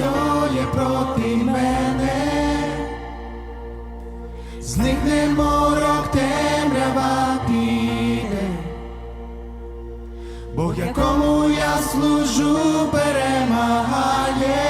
що є проти мене, зникне морок темрява піде, Бог, якому я служу, перемагає.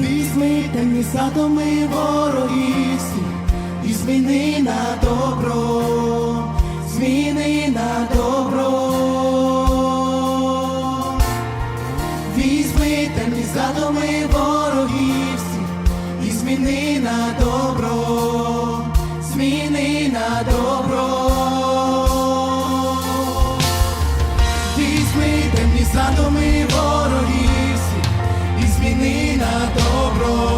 Візьми темні сатоми ворогів і зміни на добро, зміни на добро, візьми темні задуми ворогів і зміни. добро.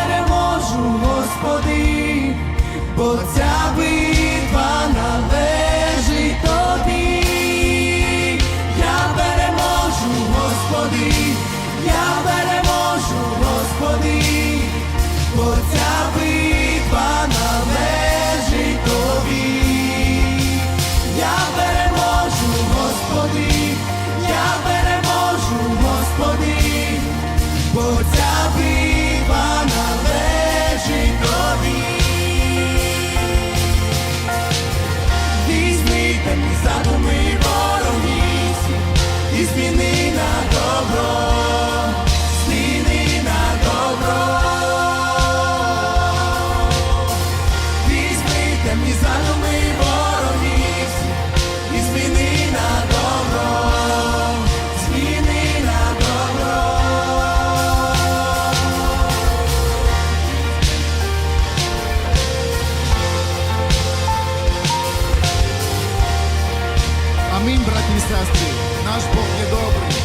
щастя, наш Бог недобрий.